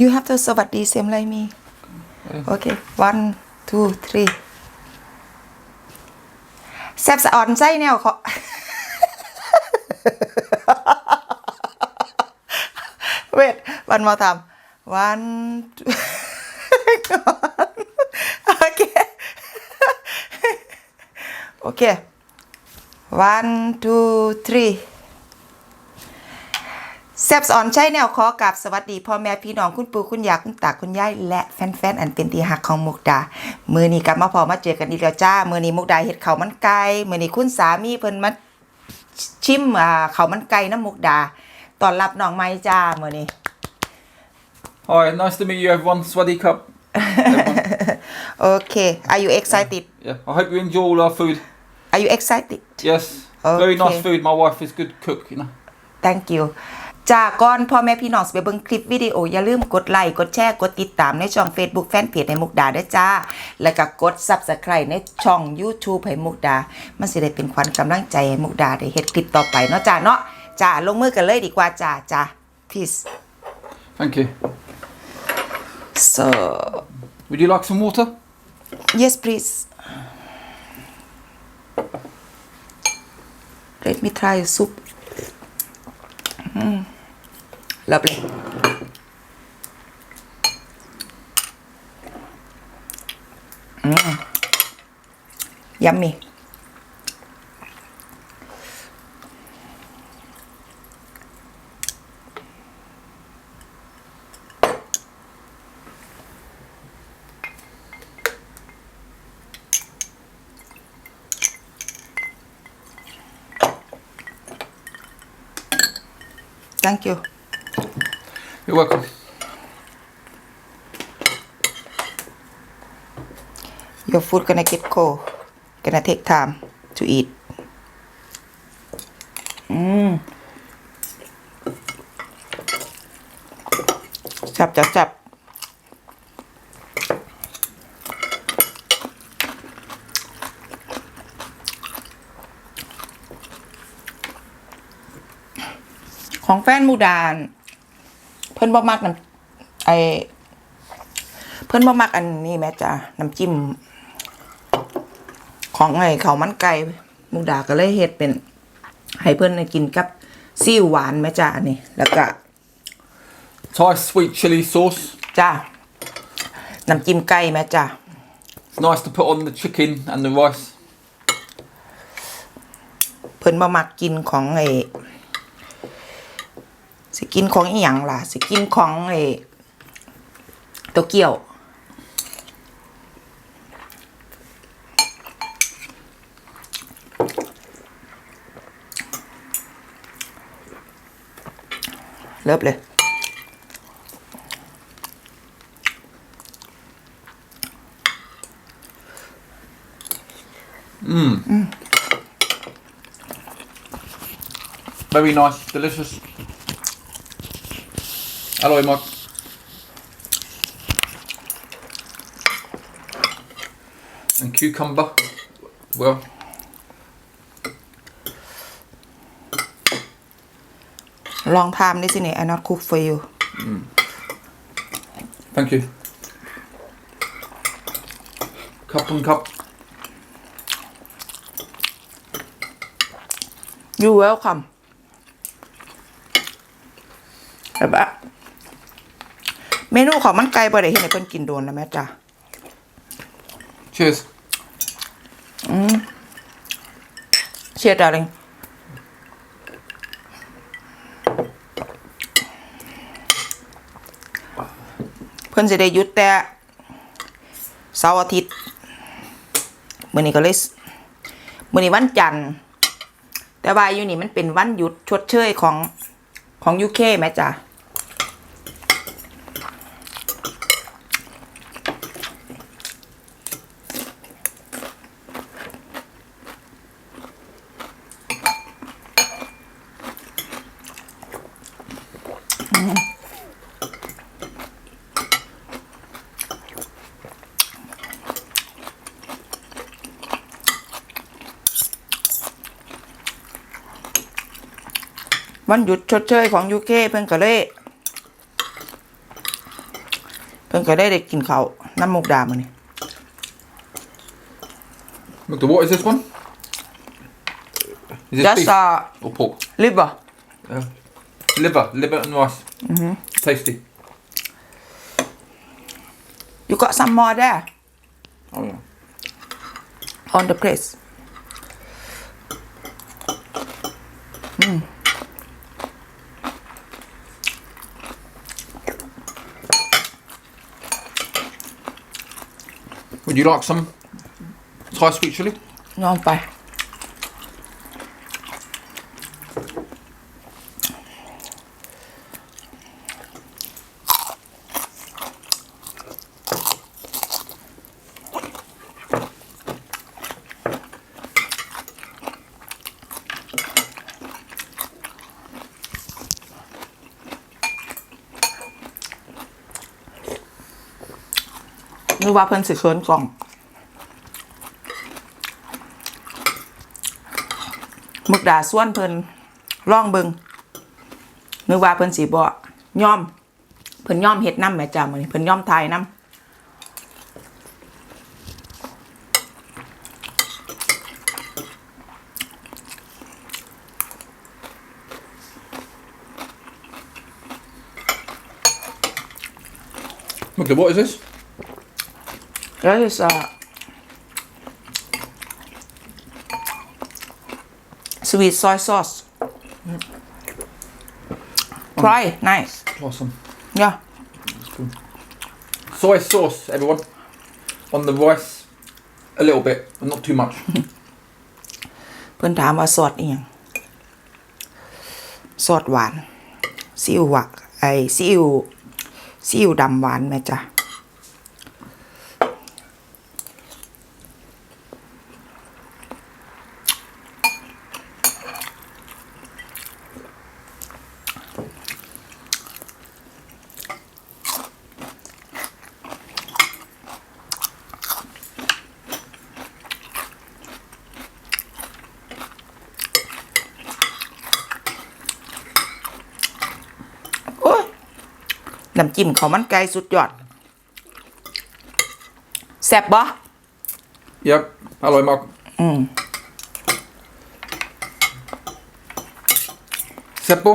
you have to สวัสดี same like me okay one two three แซ่บสะอ่อนไส้แนวเขา wait one more time one two okay okay one two three แซบสอนใช่แนวขอกราบสวัสดีพ่อแม่พี่น้องคุณปู่คุณยายคุณตาคุณยายและแฟนๆอันเป็นที่หักของมุกดา มือนี้กลับมาพอมาเจอกันอีกแล้วจ้า มือนี้มุกดาเฮ็ดข้าวมันไก่มือนี้คุณสามีเพิ่นมาชิมอ่าข้าวมันไก่น้ำมุกดาตอนรับน้องไม้จ้ามือนี้ Hi, nice to meet you, everyone. Swaddy Cup. โอเค Are you excited Yeah, I hope you enjoy all our food. Are you excited Yes, very Okay. nice food. My wife is good cook, you know. thank you จากก่อนพ่อแม่พี่น้องสิไปเบิ่งคลิปวิดีโอ อย่าลืมกดไลค์กดแชร์กดติดตามในช่อง Facebook แฟนเพจให้มุกดาด้วยจ้า แล้วก็กด Subscribe ในช่อง YouTube ให้มุกดา มันสิได้เป็นขวัญกำลังใจให้มุกดาได้เฮ็ดคลิปต่อไปเนาะจ้าเนาะจ้าลงมือกันเลยดีกว่าจ้าจ้า peace Thank you. so Would you like some water? yes please let me try soup mm. Lovely mm. Ừ. yummy. Thank you. You're welcome. your food gonna get cold gonna take time to eat อืมจับจับจับของแฟนมูดาน เพิ่นบ่มักน้ำไอเพิ่นบ่มักอันนี้แม่จ้าน้ำจิ้ม ของไอ้ข้าวมันไก่มุกดาก็เลยเฮ็ดเป็นให้เพิ่นได้กินกับซีอิ๊วหวานแม่จ้าอันนี้แล้วก็ Thai sweet chili sauce. จ้าน้ำจิ้มไก่แม่จ้า It's nice to put on the chicken and the rice. เพิ่นบ่มักกินของไอ้ สิกินของอีหยังล่ะ สิกินของไอ้โตเกียว เลิฟเลย Very nice, delicious. Hello, Mike. And cucumber. Well, ลองทำดิสิเนี่ย I not cook for you thank you. Cup and cup. you welcome แบบว่าเมนูของมันไก่บ่ได้เห็นให้เพิ่นกินโดนนะแม่จ้า Cheers. เชียร์ darling เพิ่นสิได้หยุดแต่เสาร์อาทิตย์มื้อนี้ก็เลยมื้อนี้วันจันทร์ แต่ว่าอยู่นี่มันเป็นวันหยุดชดเชยของของ UK แม่จ้ะ วันหยุดชดเชยของ UK เพิ่นก็เลยเพิ่นก็ได้ได้กินเขาวน้ำมุกดามื้อนี้ Look, what is this one? Is this That's beef uh or pork? liver Uh, liver, liver and rice. Mm-hmm. Tasty. you got some more there Oh yeah. on the place Would you like some Thai sweet chili? No, ยอ นึกว่าเพิ่นสิเคินกล่องมึกดาส่วนเพิ่นร่องเบิงนึกว่าเพิ่นสิบ่ย่อม เพิ่นย่อมเฮ็ดน้ำแม่จ้ามื้อนี้เพิ่นย่อมทายน้ Look, what is this? ำแล้ว is a sweet soy sauce try nice Awesome. yeah Soy sauce, everyone. On the rice, a little bit, but not too much. เพิ่นถามว่าซอสอีหยังซอสหวานซีอิ๊วหวะไอ้ซีอิ๊วซีอิ๊วดำหวานแม่จ้ะ น้ำจิ้มเขาวมันไก่สุดยอดแซ่บบ่ Yep. Hello, Mark. อืม Seppo,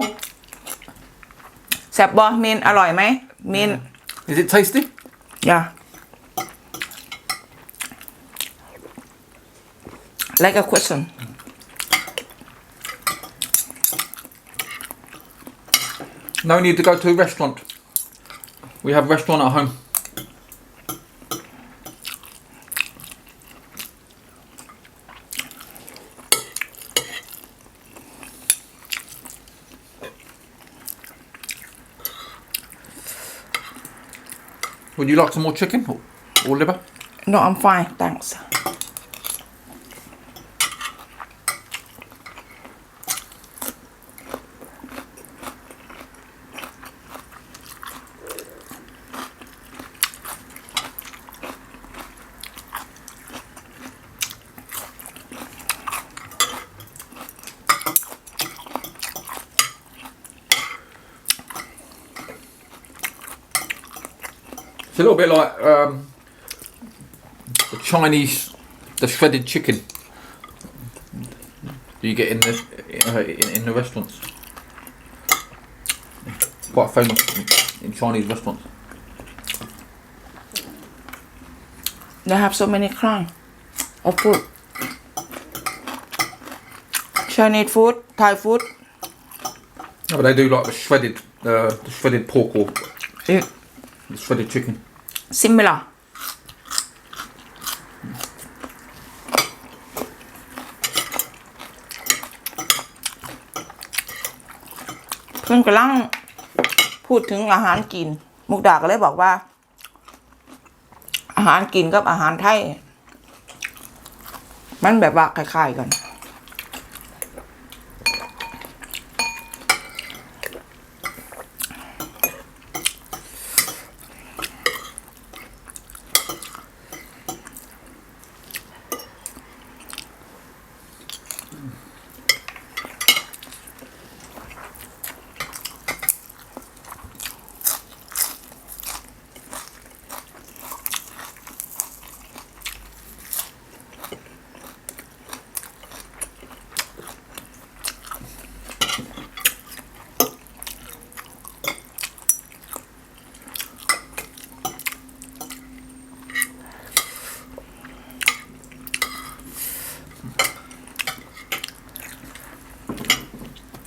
แซ่บบ่มีนอร่อยไหมมีน is it tasty? อย่า like a question No need to go to a restaurant. We have restaurant at home. Would you like some more chicken or, liver? no I'm fine thanks It's a little bit like um, the Chinese, the shredded chicken you get in the uh, in, in the restaurants. Quite famous in, in Chinese restaurants. they have so many kind of food Chinese food Thai food No, but they do like the shredded, uh, the shredded pork or it the shredded chicken. similar เพื่อนกำลังพูดถึงอาหารกิน มุกดาก็เลยบอกว่า อาหารกินกับอาหารไทย มันแบบว่าคล้ายๆกัน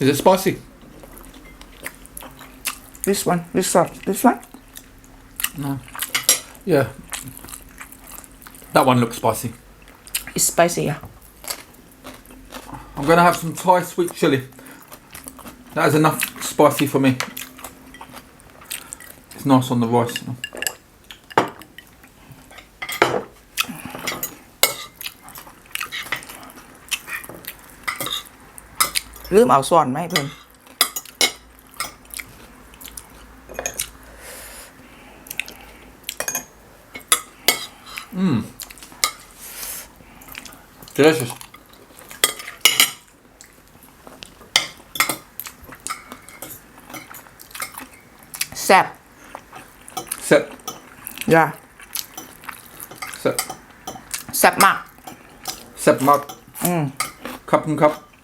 Is it spicy? this one this one this one No. Yeah. That one looks spicy. It's spicy yeah I'm gonna have some Thai sweet chili. That is enough spicy for me. It's nice on the rice. ลืมเอาส่วนไหมาให้เพิ่น Delicious. แซ่บ Set. ย่า Set. แซ่บมาก Set mug. Cup and cup. Does anybody want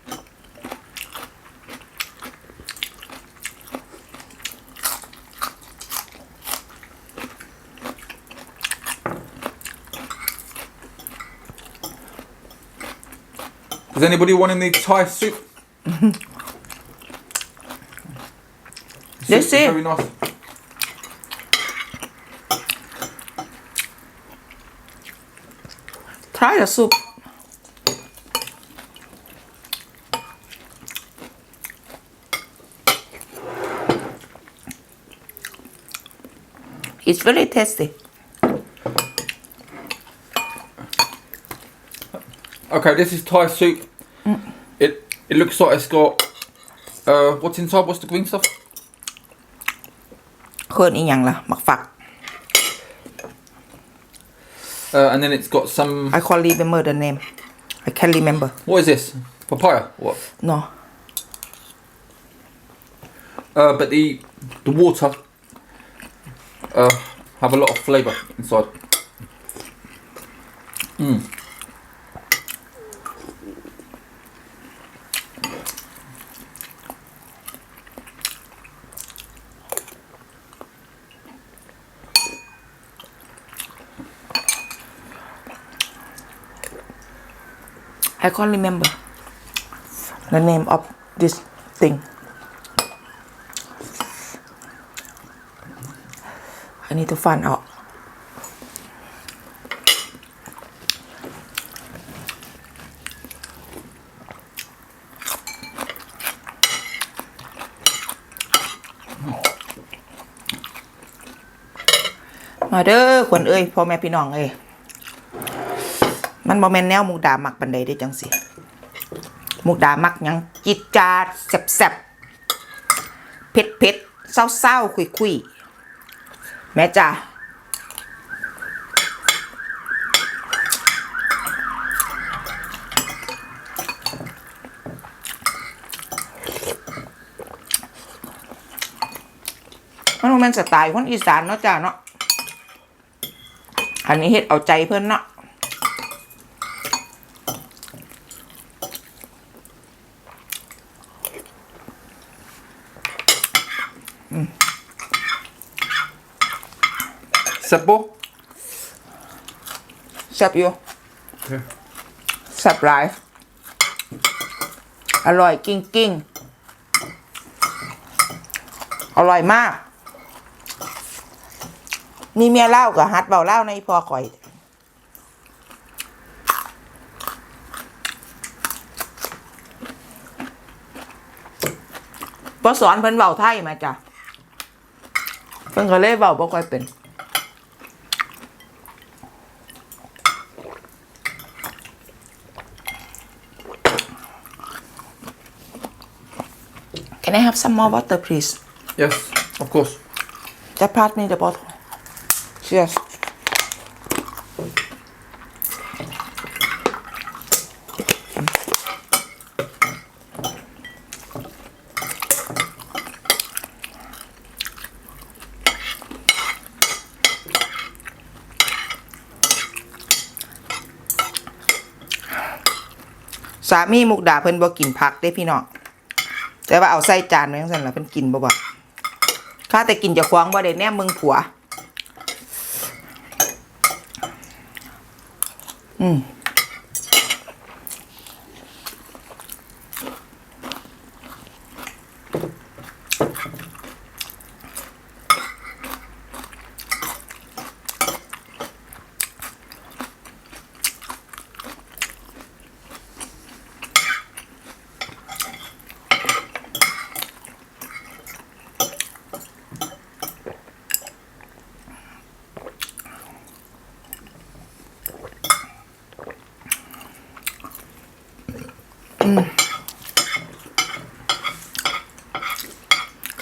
any anybody soup? The Let's soup is see. Very nice. try the soup it's very tasty Okay, this is Thai soup. It it looks like it's got uh what's inside? What's the green stuff? เคินอีหยังล่ะหมักฝัก Uh, and then it's got some. I can't remember the name I can't remember What is this? Papaya. What? no Uh, but the the water uh have a lot of flavour inside. I can't remember the name of this thing. I need to find out. มาเด้อขวัญเอ้ยพ่อแม่พี่น้องเอ้ย มันบ่แมนแนวมุกดามักปันใดได้จังสิมุกดามักยังจิตจาดแซ่บๆเผ็ดเผ็ดๆเศร้าๆคุยๆแม่จ้ามันบ่แม่นสไตล์คนอีสานเนาะจ้าเนาะ อันนี้เฮ็ดเอาใจเพิ่นเนาะ Sebo. แซ่บอยู่ Yeah. แซ่บหลาย อร่อยกิ้งกิ้งอร่อยมาก มีเมียเล่ากับฮัดเบาเล่าในพอข่อยพอสอนเพิ่นเบาไทยมาจ้ะเพิ่นก็เลยเบาบ่ค่อยเป็น Can I have some more water, please? Yes, of course. Just pass me the bottle. Cheers. Sa สามีมุกดาเพิ่นบ่กินผักเด้พี่น้อง แต่ว่าเอาใส่จานไว้ทั้งสั่นล่ะเพิ่นกินบ่บ่ข้าแต่กินจะควงบ่ได้แน่มึงผัว อืม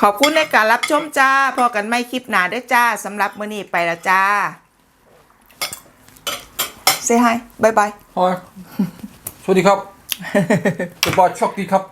ขอบคุณในการรับชมจ้าพอกันไม่คลิปหนาด้อจ้าสำหรับมื้อนี้ไปแล้วจ้า say hi bye bye Hi. สวัสดีครับจับบอลโชคดีครับ